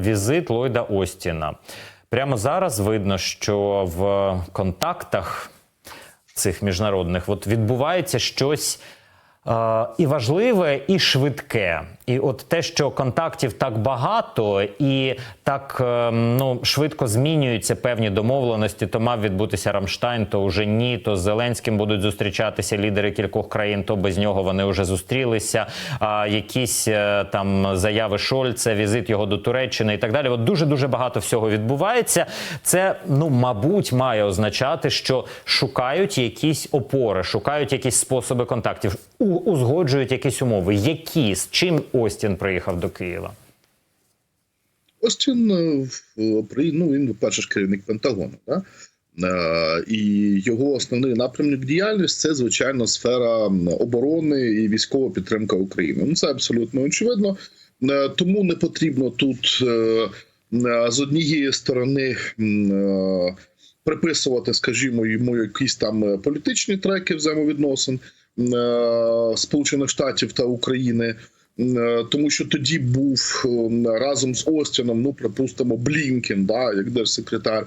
візит Ллойда Остіна. Прямо зараз видно, що в контактах цих міжнародних от відбувається щось. е, І важливе, і швидке. І от те, що контактів так багато і так е, ну швидко змінюються певні домовленості, то мав відбутися Рамштайн, то вже ні. То з Зеленським будуть зустрічатися лідери кількох країн, то без нього вони вже зустрілися. А якісь е, там заяви Шольца, візит його до Туреччини і так далі. От дуже дуже багато всього відбувається. Це ну мабуть має означати, що шукають якісь опори, шукають якісь способи контактів, узгоджують якісь умови. Які з чим Остін приїхав до Києва? Остін е, ну він перший ж керівник Пентагону, да? Е, і його основний напрямок діяльності це звичайно сфера оборони і військова підтримка України. Ну це абсолютно очевидно. Е, Тому не потрібно тут з однієї сторони приписувати, скажімо, йому якісь там політичні треки взаємовідносин Сполучених Штатів та України. Е, тому що тоді був е, разом з Остіном, ну припустимо, Блінкен, да, як держсекретар.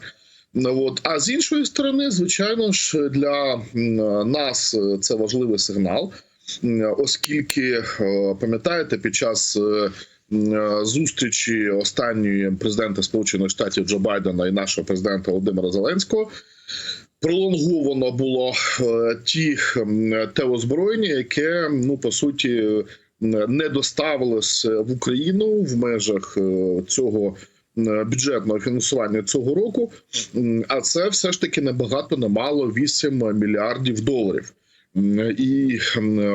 Ну, От. А з іншої сторони, звичайно ж, для нас це важливий сигнал, оскільки е, пам'ятаєте, під час зустрічі останньої президента Сполучених Штатів Джо Байдена і нашого президента Володимира Зеленського. Пролонговано було ті те озброєння, яке ну по суті не доставилось в Україну в межах е, цього е, бюджетного фінансування цього року. А це все ж таки небагато немало 8 мільярдів доларів. І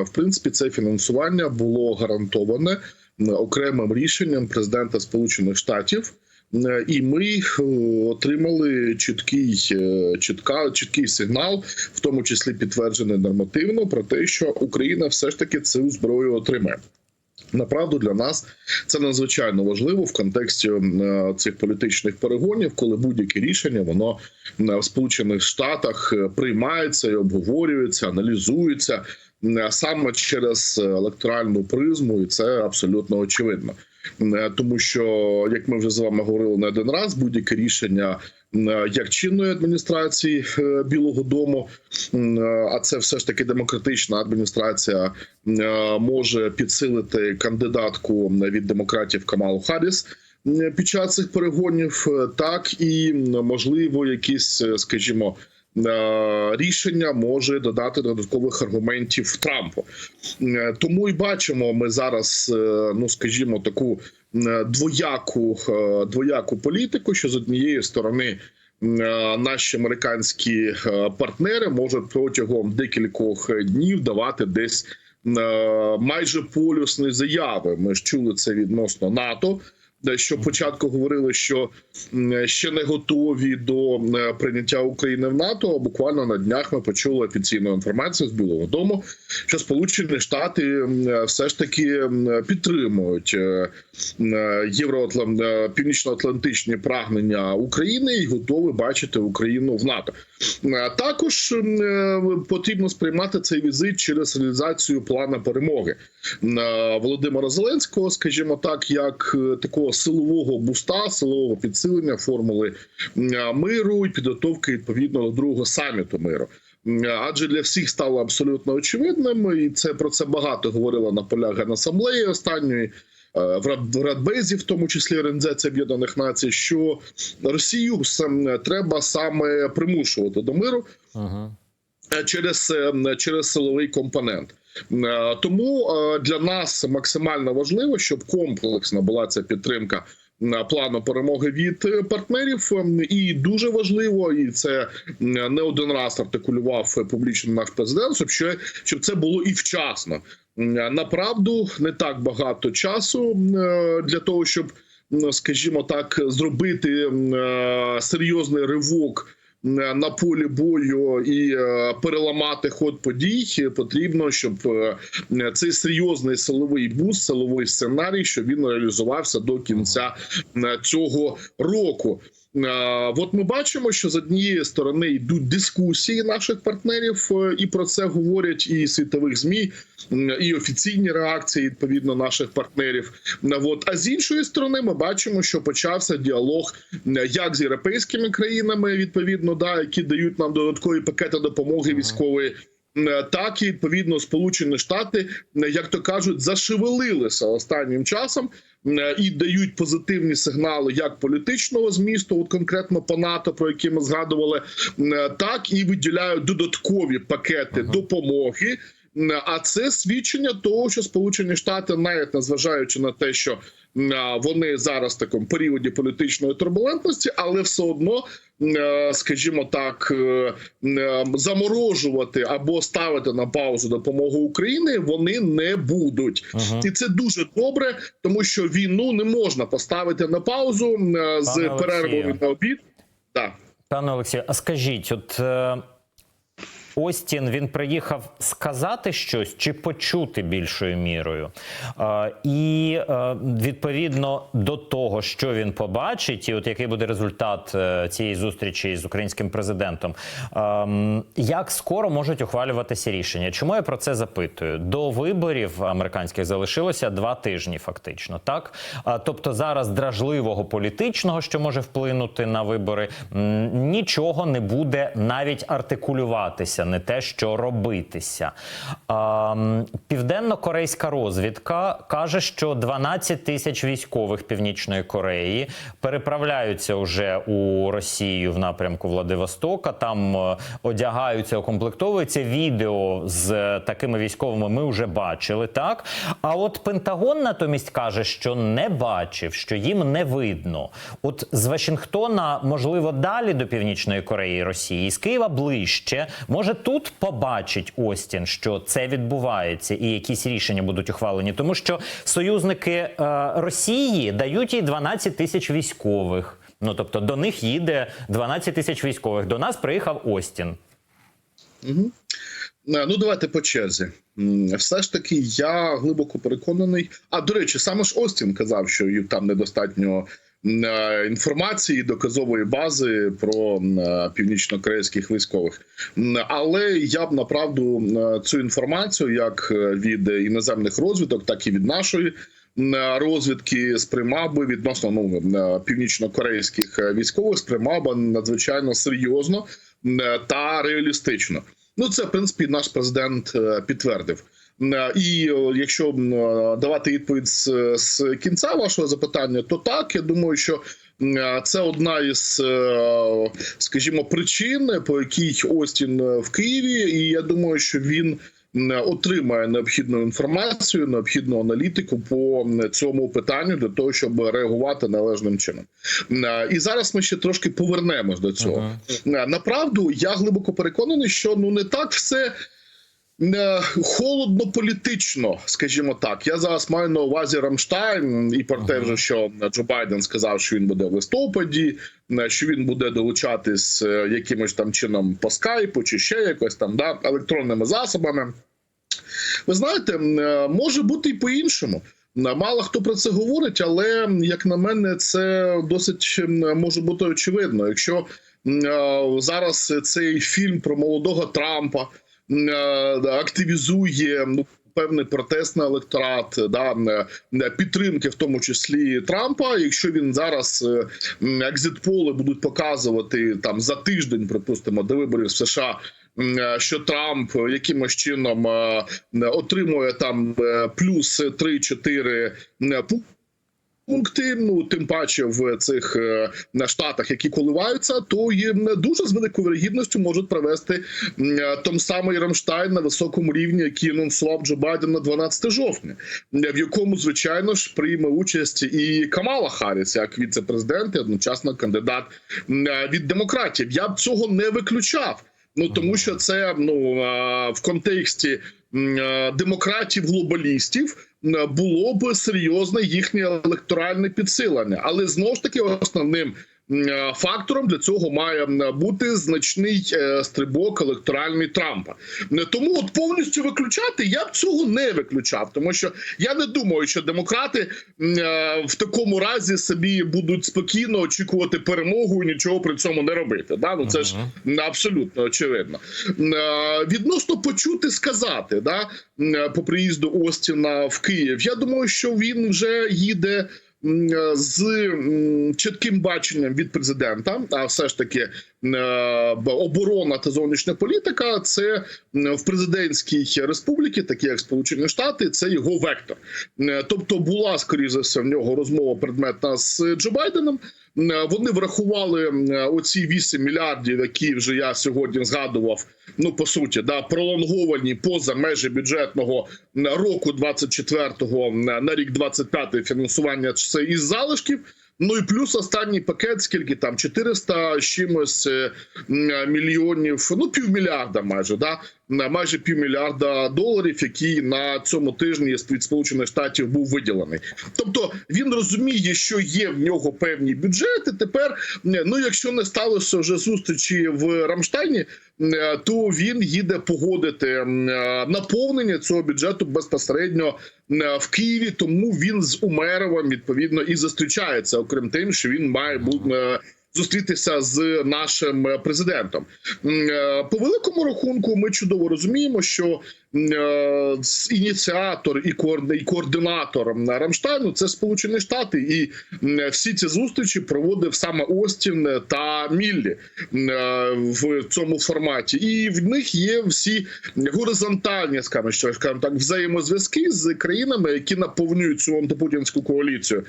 в принципі це фінансування було гарантоване окремим рішенням президента Сполучених Штатів. Е, І ми е, отримали чіткий, е, чітка, чіткий сигнал, в тому числі підтверджений нормативно, про те, що Україна все ж таки цю зброю отримає. Направду для нас це надзвичайно важливо в контексті цих політичних перегонів, коли будь-яке рішення воно в Сполучених Штатах приймається і обговорюється, аналізується саме через електоральну призму, і це абсолютно очевидно. Е, Тому що, як ми вже з вами говорили не один раз, будь-яке рішення е, як чинної адміністрації е, Білого Дому, а це все ж таки демократична адміністрація, може підсилити кандидатку від демократів Камалу Харріс е, під час цих перегонів, так і можливо якісь, скажімо. Е, Рішення може додати додаткових аргументів Трампу, Е, тому і бачимо ми зараз, е, ну скажімо, таку двояку двояку політику, що з однієї сторони наші американські партнери можуть протягом декількох днів давати десь майже полюсні заяви. Ми ж чули це відносно НАТО. Де Що спочатку говорили, що ще не готові до е, прийняття України в НАТО. Буквально на днях ми почули офіційну інформацію з Білого Дому, що Сполучені Штати все ж таки підтримують е, євроатлан... е, північно-атлантичні прагнення України і готові бачити Україну в НАТО. Е, Також е, потрібно сприймати цей візит через реалізацію плану перемоги е, Володимира Зеленського, скажімо так, як е, такого силового буста, силового підсилення формули е, миру і підготовки відповідно до другого саміту миру. Адже для всіх стало абсолютно очевидним, і це про це багато говорила на полях генасамблеї останньої. е, В Радбезі, в тому числі Організації Об'єднаних Націй, що Росію треба саме примушувати до миру, Угу. Е, через, е, через силовий компонент. Е, Тому е, для нас максимально важливо, щоб комплексно була ця підтримка е, плану перемоги від партнерів. Е, І дуже важливо, і це не один раз артикулював публічно наш президент, щоб ще щоб це було і вчасно. Направду не так багато часу для того, щоб, скажімо так, зробити серйозний ривок на полі бою і е, переламати ход подій, потрібно, щоб е, цей серйозний силовий буст, силовий сценарій, щоб він реалізувався до кінця е, цього року. Е, От ми бачимо, що з однієї сторони йдуть дискусії наших партнерів, е, і про це говорять і світових змі, і офіційні реакції відповідно наших партнерів. Е, От а з іншої сторони, ми бачимо, що почався діалог як з європейськими країнами, відповідно, да, які дають нам додаткові пакети допомоги військової. Е, Так і відповідно Сполучені Штати, е, як то кажуть, зашевелилися останнім часом е, і дають позитивні сигнали як політичного змісту, от конкретно по НАТО, про які ми згадували, так і виділяють додаткові пакети допомоги. Е, А це свідчення того, що Сполучені Штати, навіть незважаючи на те, що вони зараз в такому періоді політичної турбулентності, але все одно, скажімо так, е, е, заморожувати або ставити на паузу допомогу Україні вони не будуть, ага. і це дуже добре, тому що війну не можна поставити на паузу е, з перервою на обід. Так. Пане Олексію, а скажіть, от е, Остін він приїхав сказати щось чи почути більшою мірою? І е, відповідно до того, що він побачить, і от який буде результат е, цієї зустрічі з українським президентом, е, як скоро можуть ухвалюватися рішення? Чому я про це запитую? До виборів американських залишилося два тижні, фактично, так тобто зараз дражливого політичного, що може вплинути на вибори, нічого не буде навіть артикулюватися, не те, що робитися. А, Південно-корейська розвідка каже, що 12 тисяч військових Північної Кореї переправляються вже у Росію в напрямку Владивостока. Там е, одягаються, окомплектовуються. Відео з такими військовими ми вже бачили. Так а от Пентагон натомість каже, що не бачив, що їм не видно. От з Вашингтона, можливо, далі до Північної Кореї Росії, з Києва ближче. Може, тут побачить Остін, що це відбувається, і якісь рішення будуть ухвалені, тому що союзники е, Росії дають їй 12 тисяч військових. Ну тобто до них їде 12 тисяч військових. До нас приїхав Остін. Угу. Ну, давайте по черзі. Все ж таки, я глибоко переконаний. А до речі, саме ж Остін казав, що там недостатньо інформації, доказової бази про е, північно-корейських військових. Але я б направду цю інформацію, як е, від іноземних розвиток, так і від нашої. е, Розвідки сприймав би відносно ну е, північно-корейських е, військових, сприймав би надзвичайно серйозно е, та реалістично. Ну, це в принципі наш президент е, підтвердив. Е, І е, якщо е, давати відповідь з, з кінця вашого запитання, то так я думаю, що це одна із, скажімо, причин, по якій Остін в Києві, і я думаю, що він отримає необхідну інформацію, необхідну аналітику по цьому питанню для того, щоб реагувати належним чином. І зараз ми ще трошки повернемось до цього. Е, Направду я глибоко переконаний, що ну не так все. Е, Холодно політично, скажімо так. Я зараз маю на увазі Рамштайн і про те, що Джо Байден сказав, що він буде в листопаді, е, що він буде долучатись е, якимось там чином по скайпу чи ще якось там да, електронними засобами. Ви знаєте, може бути і по-іншому. Мало хто про це говорить, але як на мене, це досить може бути очевидно. Якщо зараз цей фільм про молодого Трампа активізує ну. Певний протестний електорат да е, підтримки, в тому числі Трампа. Якщо він зараз е, екзитполи будуть показувати там за тиждень, припустимо, до виборів в США, е, що Трамп якимось чином е, отримує там е, плюс 3-4 пункти. Пункти, ну тим паче в цих е, штатах, які коливаються, то їм дуже з великою вірогідністю можуть провести м, е, том самий Рамштайн на високому рівні, який анонсував Джо Байден на 12 жовтня, в якому звичайно ж прийме участь і Камала Харріс, як віце-президент, і одночасно кандидат е, від демократів. Я б цього не виключав. Ну тому що це ну в контексті демократів-глобалістів е, було б серйозне їхнє електоральне підсилення, але знову ж таки основним фактором для цього має бути значний е, стрибок електоральний Трампа. Е, Тому от повністю виключати я б цього не виключав, тому що я не думаю, що демократи е, в такому разі собі будуть спокійно очікувати перемогу і нічого при цьому не робити. Да? Ну це ж абсолютно очевидно. Е, Відносно почути сказати, да, е, по приїзду Остіна в Київ. Я думаю, що він вже їде. Е, З чітким баченням від президента, а все ж таки е, оборона та зовнішня політика це в президентській республіці, такі як Сполучені Штати, це його вектор. Е, Тобто була скоріше за все в нього розмова предметна з Джо Байденом. Е, Вони врахували оці 8 мільярдів, які вже я сьогодні згадував. Ну по суті, да пролонговані поза межі бюджетного року 24-го на на рік 25 фінансування це із залишків. Ну і плюс останній пакет, скільки там 400 з чимось е, мільйонів, ну півмільярда майже, да майже півмільярда доларів, які на цьому тижні від Сполучених Штатів був виділений. Тобто він розуміє, що є в нього певні бюджети. Тепер, ну якщо не сталося вже зустрічі в Рамштайні, то він їде погодити е, наповнення цього бюджету безпосередньо в Києві. Тому він з Умеровим відповідно і зустрічається, окрім тим, що він має бути. Зустрітися з нашим е, президентом е, по великому рахунку. Ми чудово розуміємо, що е, ініціатор і координатор Рамштайну це Сполучені Штати, і всі ці зустрічі проводив саме Остін та Міллі в цьому форматі, і в них є всі горизонтальні, скажімо, що скажімо так, взаємозв'язки з країнами, які наповнюють цю антипутінську коаліцію.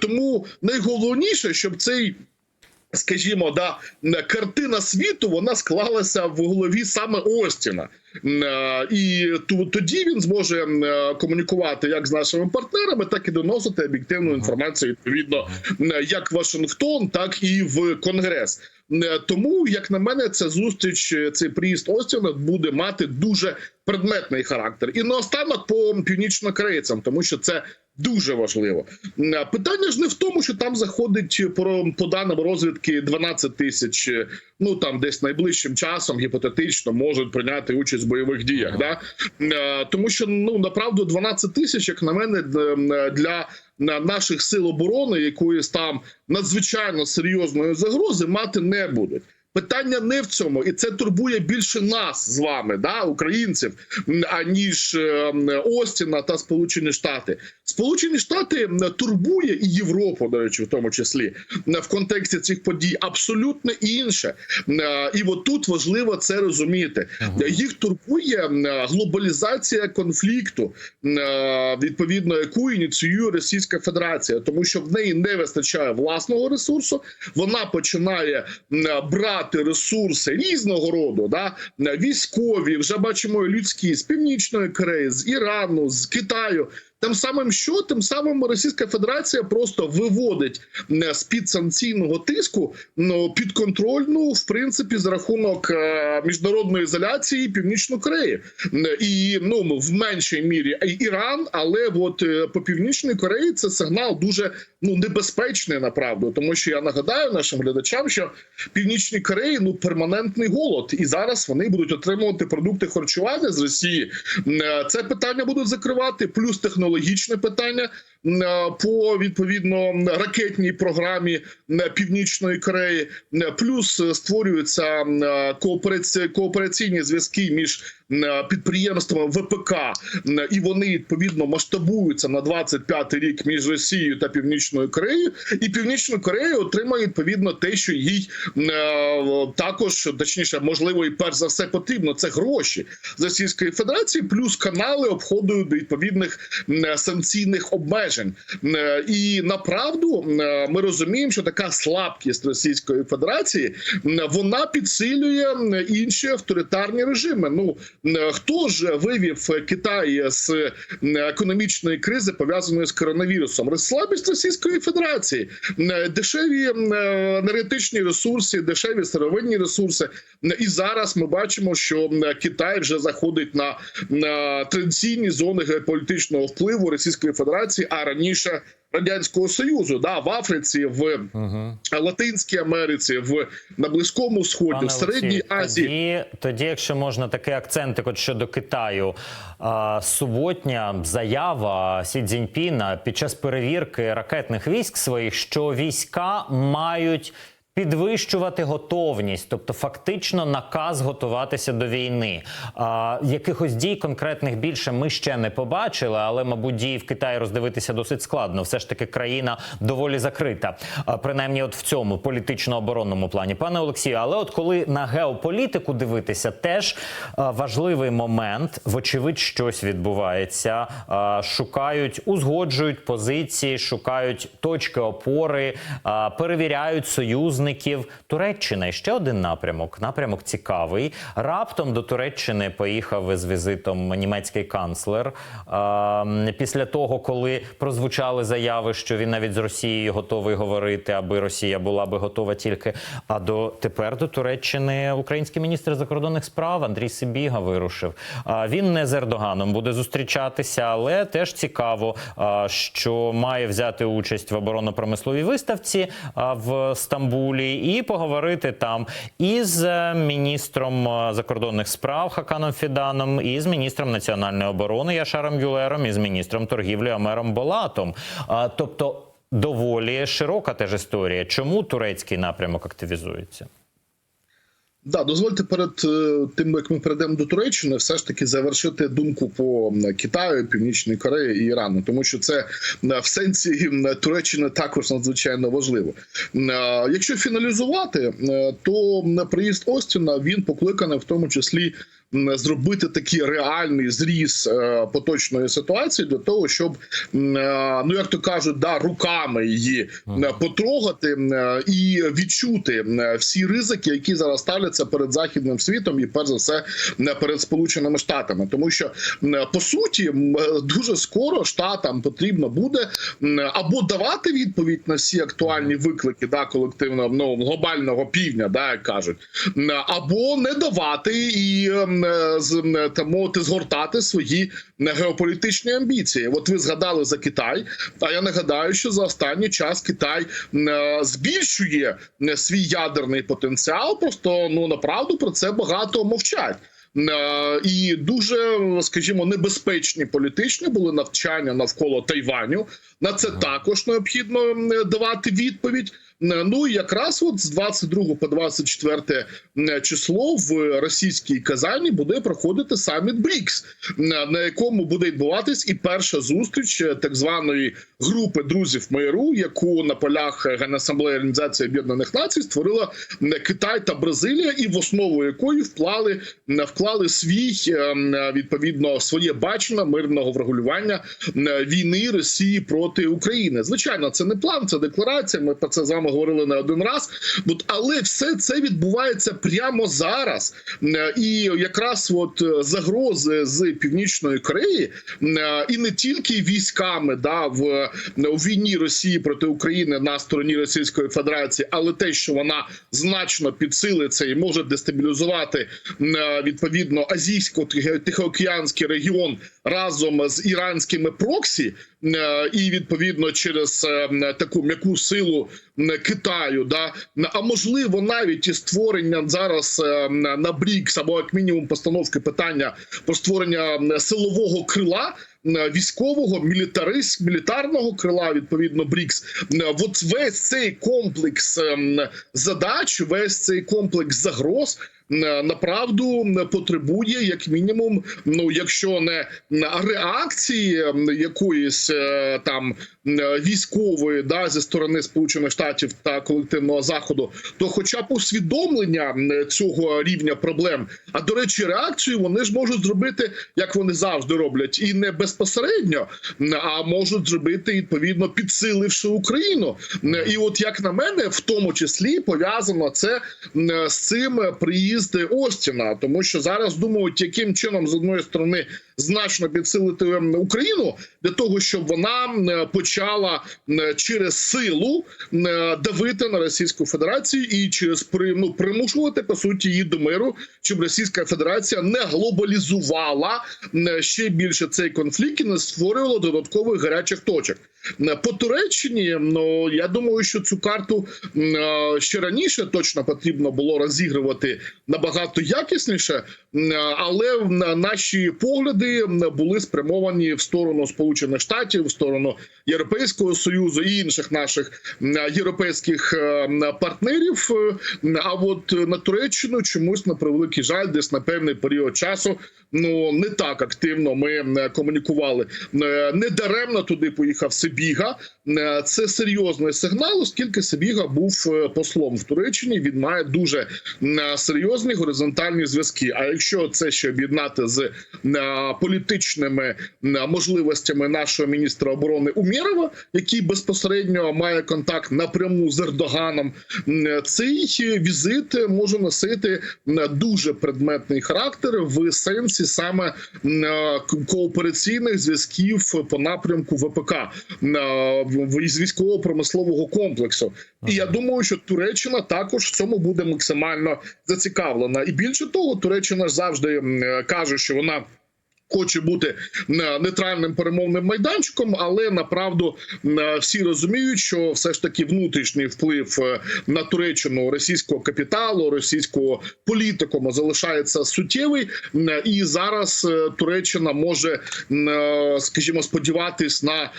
Тому найголовніше, щоб цей скажімо, да картина світу вона склалася в голові саме Остіна. Е, І тоді він зможе е, комунікувати як з нашими партнерами, так і доносити об'єктивну інформацію відповідно як в Вашингтон, так і в Конгрес. Е, Тому, як на мене, ця зустріч, цей приїзд Остіна буде мати дуже предметний характер. І наостанок по північнокорейцям, тому що це дуже важливо. Питання ж не в тому, що там заходить по, по даним розвідки 12 тисяч. Ну там десь найближчим часом гіпотетично можуть прийняти участь в бойових діях. Да? Е, Тому що ну направду 12 тисяч, як на мене, для наших сил оборони якоїсь там надзвичайно серйозної загрози мати не будуть. Питання не в цьому, і це турбує більше нас з вами, да, українців, аніж е, Остіна та Сполучені Штати. Сполучені Штати турбує і Європу, до речі, в тому числі в контексті цих подій абсолютно інше. Е, І от тут важливо це розуміти. Їх турбує глобалізація конфлікту, е, відповідно, яку ініціює Російська Федерація, тому що в неї не вистачає власного ресурсу. Вона починає м, брати ресурси різного роду, да військові, вже бачимо людські з північної Кореї, з Ірану, з Китаю. Тим самим що? Тим самим Російська Федерація просто виводить з під санкційного тиску ну підконтрольну, в принципі, за рахунок е, міжнародної ізоляції Північну Корею. І ну в меншій мірі Іран, але от е, по північній Кореї це сигнал дуже ну небезпечний направду, тому що я нагадаю нашим глядачам, що північній Кореї ну перманентний голод, і зараз вони будуть отримувати продукти харчування з Росії. Е, Це питання будуть закривати, плюс технологічне питання по відповідно ракетній програмі Північної Кореї, плюс е, створюються е, коопераці- коопераційні зв'язки між е, підприємствами ВПК, і вони відповідно масштабуються на 25 рік між Росією та Північною Кореєю, і Північна Корея отримає відповідно те, що їй е, також точніше, можливо, і перш за все потрібно це гроші з Російської Федерації, плюс канали обходу до відповідних санкційних обмежень. М, е, І направду е, ми розуміємо, що така слабкість Російської Федерації вона підсилює інші авторитарні режими. Ну хто ж вивів Китай з економічної кризи пов'язаної з коронавірусом? Слабість Російської Федерації, дешеві енергетичні ресурси, дешеві сировинні ресурси. І зараз ми бачимо, що Китай вже заходить на традиційні зони геополітичного впливу Російської Федерації, а раніше радянського союзу, да, в Африці, в Угу. Латинській Америці, в на Близькому Сході, в Середній Азії. Тоді, тоді, якщо можна такий акцентик от щодо Китаю, а, суботня заява Сі Цзіньпіна під час перевірки ракетних військ своїх, що війська мають. Підвищувати готовність, тобто фактично наказ готуватися до війни. А, якихось дій конкретних більше ми ще не побачили, але мабуть дії в Китаї роздивитися досить складно. Все ж таки країна доволі закрита, а, принаймні, от в цьому політично-оборонному плані. Пане Олексію, але от коли на геополітику дивитися, теж а, важливий момент. Вочевидь, щось відбувається. А, шукають, узгоджують позиції, шукають точки опори, а, перевіряють союзників. Туреччина ще один напрямок. Напрямок цікавий. Раптом до Туреччини поїхав із візитом німецький канцлер. А, після того, коли прозвучали заяви, що він навіть з Росією готовий говорити, аби Росія була би готова тільки. А до тепер до Туреччини український міністр закордонних справ Андрій Сибіга вирушив. Він не з Ердоганом буде зустрічатися, але теж цікаво, що має взяти участь в оборонно-промисловій виставці в Стамбулі і поговорити там із е, міністром е, закордонних справ Хаканом Фіданом, і з міністром національної оборони Яшаром Юлером, і з міністром торгівлі Амером Болатом. Тобто доволі широка теж історія. Чому турецький напрямок активізується? Да, дозвольте перед е, тим, як ми перейдемо до Туреччини, все ж таки завершити думку по Китаю, Північної Кореї і Ірану, тому що це в сенсі Туреччини також надзвичайно важливо. Е, Якщо фіналізувати, е, то приїзд Остіна він покликаний в тому числі. Зробити такий реальний зріз е, поточної ситуації для того, щоб е, ну як то кажуть, да руками її потрогати е, і відчути всі ризики, які зараз ставляться перед західним світом, і перш за все перед сполученими штатами, тому що по суті дуже скоро штатам потрібно буде або давати відповідь на всі актуальні виклики да колективного ну, глобального півдня, да як кажуть, або не давати і м, з та мовити згортати свої м, геополітичні амбіції. От ви згадали за Китай. А я нагадаю, що за останній час Китай е, збільшує свій ядерний потенціал. Просто ну направду про це багато мовчать. Е, І дуже, скажімо, небезпечні політичні були навчання навколо Тайваню. На це також необхідно давати відповідь. Е, Ну і якраз от з 22 по 24 м, число в російській Казані буде проходити саміт БРІКС, на якому буде відбуватись і перша зустріч е, так званої групи друзів миру, яку на полях Генасамблеї Організації Об'єднаних Націй створила Китай та Бразилія, і в основу якої вклали вклали свій е, відповідно своє бачення мирного врегулювання війни Росії проти України. Звичайно, це не план, це декларація. Ми про це з вами говорили не один раз. Але все це відбувається прямо зараз. І якраз от е, загрози з північної Кореї е, і не тільки військами, да в у війні Росії проти України на стороні Російської Федерації, але те, що вона значно підсилиться і може дестабілізувати е, відповідно азійсько-тихоокеанський регіон разом з іранськими проксі, е, і відповідно через е, таку м'яку силу Китаю, да а можливо навіть і створення зараз е, на БРІКС або як мінімум постановки питання про створення силового крила. Військового мілітарист, мілітарного крила відповідно БРІКС, от весь цей комплекс задач, весь цей комплекс загроз направду м, потребує як мінімум, ну якщо не реакції якоїсь е, там військової да зі сторони Сполучених Штатів та колективного заходу, то хоча б усвідомлення цього рівня проблем. А до речі, реакцію вони ж можуть зробити, як вони завжди роблять, і не безпосередньо, а можуть зробити відповідно підсиливши Україну. І от як на мене, в тому числі пов'язано це з цим приїзд Остіна, тому що зараз думають, яким чином з одної сторони значно підсилити Україну для того, щоб вона м, почала через силу давити на Російську Федерацію і через ну, примушувати по суті її до миру, щоб Російська Федерація не глобалізувала ще більше цей конфлікт і не створювала додаткових гарячих точок. Е, По Туреччині, ну я думаю, що цю карту е, ще раніше точно потрібно було розігрувати набагато якісніше, е, але наші погляди були спрямовані в сторону Сполучених Штатів, в сторону Європейського союзу і інших наших європейських партнерів. А от на Туреччину чомусь на превеликий жаль, десь на певний період часу ну не так активно ми комунікували. Не даремно туди поїхав Сибіга. Е, Це серйозний сигнал, оскільки Сибіга був е, послом в Туреччині. Він має дуже м, серйозні горизонтальні зв'язки. А якщо це ще об'єднати з е, політичними можливостями нашого міністра оборони Умєрова, який безпосередньо має контакт напряму з Ердоганом, цей візит може носити дуже предметний характер в сенсі саме е, коопераційних зв'язків по напрямку ВПК із військово-промислового комплексу. І я думаю, що Туреччина також в цьому буде максимально зацікавлена. І більше того, Туреччина завжди е, каже, що вона. Хоче бути е, нейтральним перемовним майданчиком, але направду е, всі розуміють, що все ж таки внутрішній вплив е, на Туреччину російського капіталу, російського політикуму залишається суттєвий, і зараз Туреччина може, скажімо, сподіватись на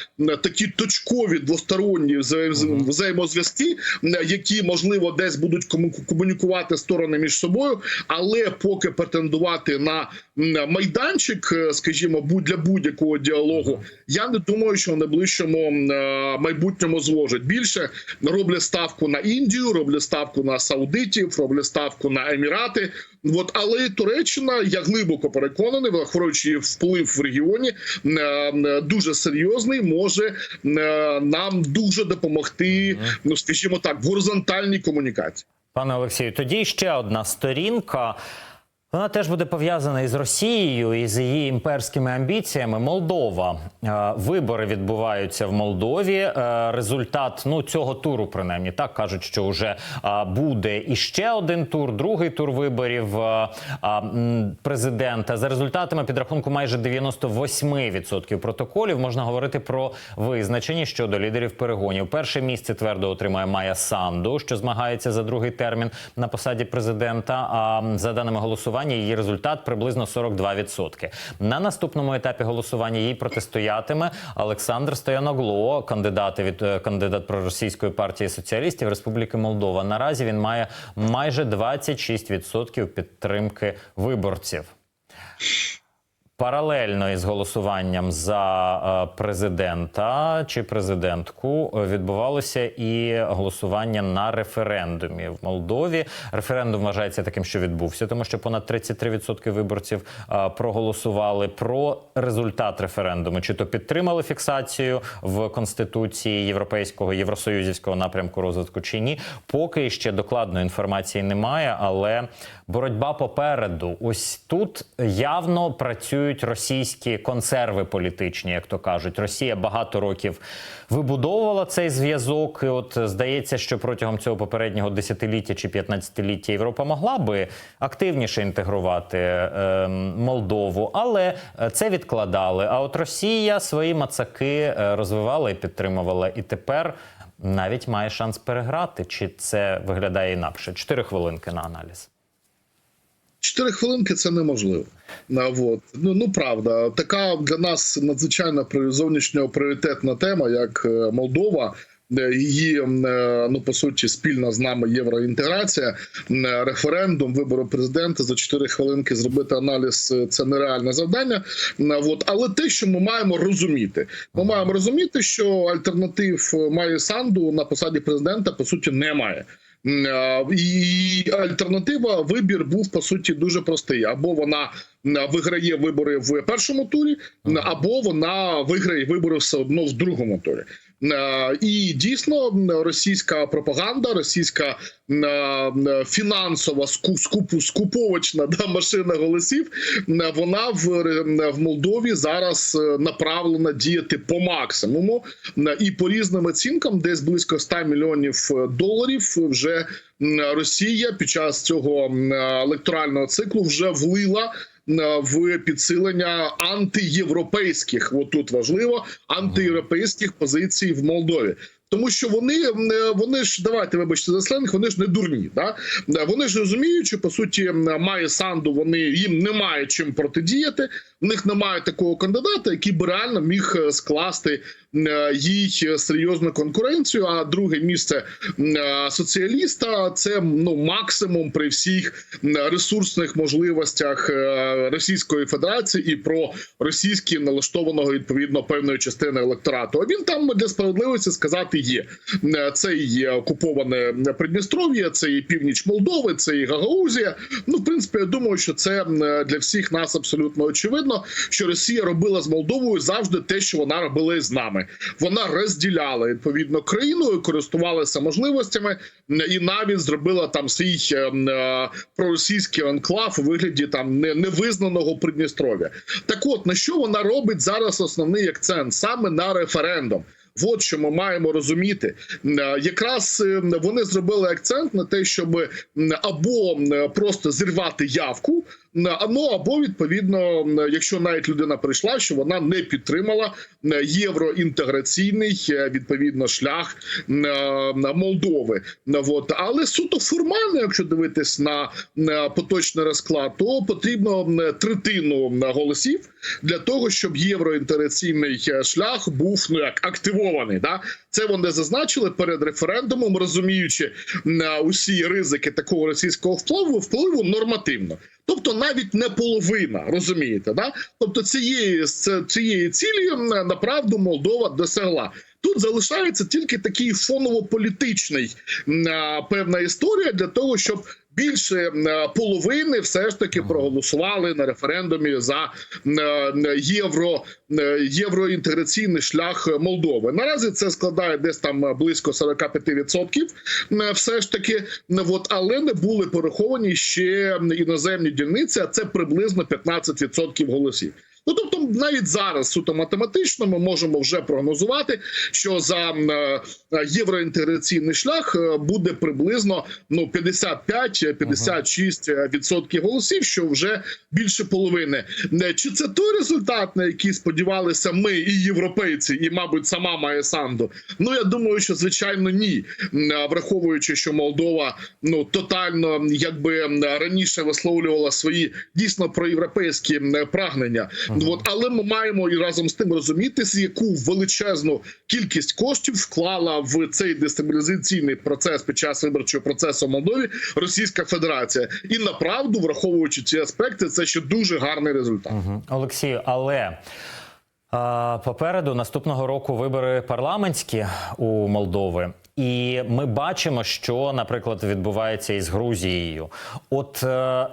такі точкові двосторонні взаєм- взаємозв'язки, які можливо десь будуть кому- комунікувати сторони між собою, але поки претендувати на майданчик, скажімо, будь для будь-якого діалогу, я не думаю, що в найближчому е, майбутньому зложать більше. Роблять ставку на Індію, роблять ставку на Саудитів, роблять ставку на Емірати. От, але і Туреччина, я глибоко переконаний, враховуючи її вплив в регіоні, е, дуже серйозний, може е, нам дуже допомогти, ну скажімо так, в горизонтальній комунікації. Пане Олексію, тоді ще одна сторінка. Вона теж буде пов'язана із Росією і з її імперськими амбіціями. Молдова Е, вибори відбуваються в Молдові. Е, Результат ну цього туру, принаймні, так кажуть, що вже е, буде і ще один тур, другий тур виборів президента. За результатами підрахунку майже 98% протоколів можна говорити про визначені щодо лідерів перегонів. Перше місце твердо отримає Майя Санду, що змагається за другий термін на посаді президента. А за даними голосування, її результат приблизно 42%. На наступному етапі голосування їй протистоятиме Олександр Стояногло, кандидат від е, кандидат проросійської партії соціалістів Республіки Молдова. Наразі він має майже 26% підтримки виборців. Паралельно із голосуванням за е, президента чи президентку е, відбувалося і голосування на референдумі в Молдові. Референдум вважається таким, що відбувся, тому що понад 33% виборців е, проголосували про результат референдуму. Чи то підтримали фіксацію в конституції європейського євросоюзівського напрямку розвитку, чи ні, поки ще докладної інформації немає, але боротьба попереду. Ось тут явно працюють російські консерви політичні, як то кажуть. Росія багато років вибудовувала цей зв'язок. І от здається, що протягом цього попереднього десятиліття чи 15-ліття Європа могла би активніше інтегрувати е, Молдову, але е, це відкладали. А от Росія свої мацаки е, розвивала і підтримувала, і тепер. Навіть має шанс переграти, чи це виглядає інакше? Чотири хвилинки на аналіз. Чотири хвилинки це неможливо. Вот ну ну правда, така для нас надзвичайно при- зовнішньо пріоритетна тема, як е, Молдова. е, Її е, ну по суті спільна з нами євроінтеграція, референдум, вибори президента за 4 хвилинки зробити аналіз це нереальне завдання. От але те, що ми маємо розуміти, ми маємо розуміти, що альтернатив має санду на посаді президента по суті немає. І альтернатива вибір був по суті дуже простий: або вона виграє вибори в першому турі, або вона виграє вибори все одно в другому турі. Е, І дійсно російська пропаганда, російська е, фінансова ску- скупу скуповочна да, машина голосів. Вона в, в Молдові зараз е, направлена діяти по максимуму і по різним оцінкам, десь близько 100 мільйонів доларів вже Росія під час цього електорального циклу вже влила в підсилення антиєвропейських, отут тут важливо, антиєвропейських позицій в Молдові. Тому що вони е, вони ж давайте вибачте за сленг, вони ж не дурні. Да? Е, Вони ж розуміють, що по суті має санду. Вони їм немає чим протидіяти. В них немає такого кандидата, який би реально міг е, скласти е, їй серйозну конкуренцію. А друге місце е, соціаліста це ну максимум при всіх ресурсних можливостях е, Російської Федерації і про російські налаштованого відповідно певної частини електорату. А він там для справедливості сказати є. Е, Це і є окуповане Придністров'я, це і північ Молдови, це і Гагаузія. Ну, в принципі, я думаю, що це для всіх нас абсолютно очевидно, що Росія робила з Молдовою завжди те, що вона робила з нами. Вона розділяла відповідно країну, користувалася можливостями і навіть зробила там свій е, е, проросійський анклав у вигляді там не- невизнаного Придністров'я. Так от на що вона робить зараз основний акцент саме на референдум. От що ми маємо розуміти, е, якраз вони зробили акцент на те, щоб або просто зірвати явку, ну або відповідно, якщо навіть людина прийшла, що вона не підтримала євроінтеграційний е, відповідно шлях е, Молдови. М, От але суто формально, якщо дивитись на поточний розклад, то потрібно третину голосів для того, щоб євроінтеграційний е, шлях був ну як активований. Да? Це вони зазначили перед референдумом, розуміючи е, усі ризики такого російського впливу, впливу нормативно. Тобто навіть не половина, розумієте, да? Тобто цієї цієї цілі направду Молдова досягла. Тут залишається тільки такий фоново-політичний певна історія для того, щоб більше половини все ж таки проголосували на референдумі за євро е, євроінтеграційний шлях Молдови. Наразі це складає десь там е, близько 45%. е, Все ж таки, е, от, але не були пораховані ще іноземні дільниці, а це приблизно 15% голосів. Ну тобто, навіть зараз суто математично ми можемо вже прогнозувати, що за е, євроінтеграційний шлях е, буде приблизно ну 55-56% відсотків голосів, що вже більше половини. Е, Чи це той результат, на який сподівалися ми і європейці, і мабуть сама Майя Санду? Ну я думаю, що звичайно ні, враховуючи, що Молдова ну тотально якби раніше висловлювала свої дійсно проєвропейські прагнення. От але ми маємо і разом з тим розуміти, яку величезну кількість коштів вклала в цей дестабілізаційний процес під час виборчого процесу в Молдові Російська Федерація, і направду, враховуючи ці аспекти, це ще дуже гарний результат. Мгм. Олексію, але а, попереду наступного року вибори парламентські у Молдови. І ми бачимо, що, наприклад, відбувається із Грузією. От е,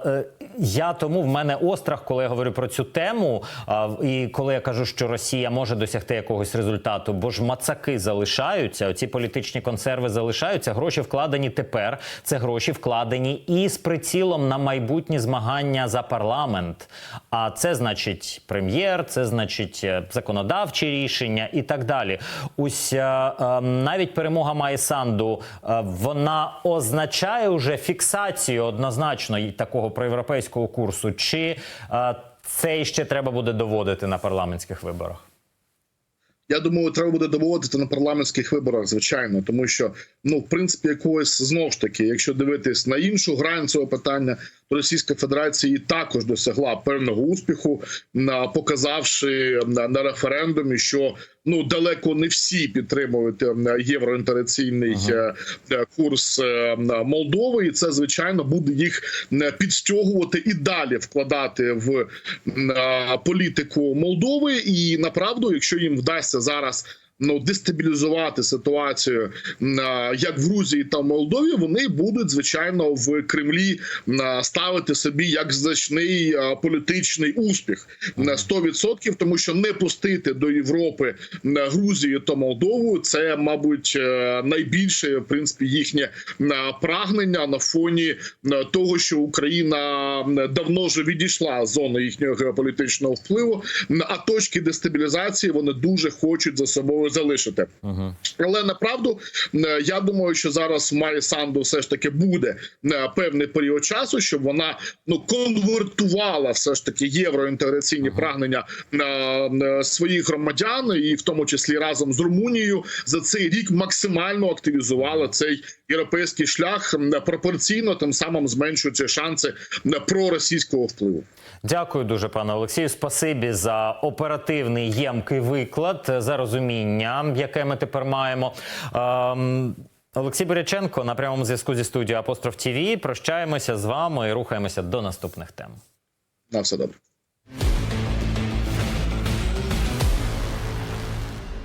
е, я тому в мене острах, коли я говорю про цю тему, а, і коли я кажу, що Росія може досягти якогось результату, бо ж мацаки залишаються, оці політичні консерви залишаються. Гроші вкладені тепер. Це гроші вкладені і з прицілом на майбутні змагання за парламент. А це значить прем'єр, це значить е, законодавчі рішення і так далі. Ось е, е, навіть перемога Майя Санду, е, вона означає вже фіксацію однозначно такого проєвропейського курсу. Чи е, це ще треба буде доводити на парламентських виборах? Я думаю, треба буде доводити на парламентських виборах, звичайно, тому що ну, в принципі, якогось знову ж таки, якщо дивитись на іншу грань цього питання, Російська Федерація і також досягла певного успіху, показавши на, референдумі, що ну далеко не всі підтримують е, євроінтеграційний е, е, курс е, Молдови, і це звичайно буде їх підстягувати і далі вкладати в політику Молдови. І направду, якщо їм вдасться зараз. Ну, дестабілізувати ситуацію як в Грузії та в Молдові, вони будуть звичайно в Кремлі ставити собі як значний політичний успіх на 100%, тому що не пустити до Європи Грузію та Молдову це, мабуть, е, найбільше в принципі їхнє прагнення на фоні того, що Україна давно вже відійшла з зони їхнього геополітичного впливу. А точки дестабілізації вони дуже хочуть за собою залишити. Угу. Але направду е, я думаю, що зараз Марі Санду все ж таки буде е, певний період часу, щоб вона ну конвертувала все ж таки євроінтеграційні прагнення е, своїх громадян, і в тому числі разом з Румунією за цей рік максимально активізувала цей європейський шлях пропорційно, тим самим зменшуючи шанси на проросійського впливу. Дякую дуже, пане Олексію. Спасибі за оперативний ємкий виклад, за розуміння, яке ми тепер маємо. Ем, Олексій Боряченко на прямому зв'язку зі студією Апостроф ТІВІ. Прощаємося з вами і рухаємося до наступних тем. На все добре.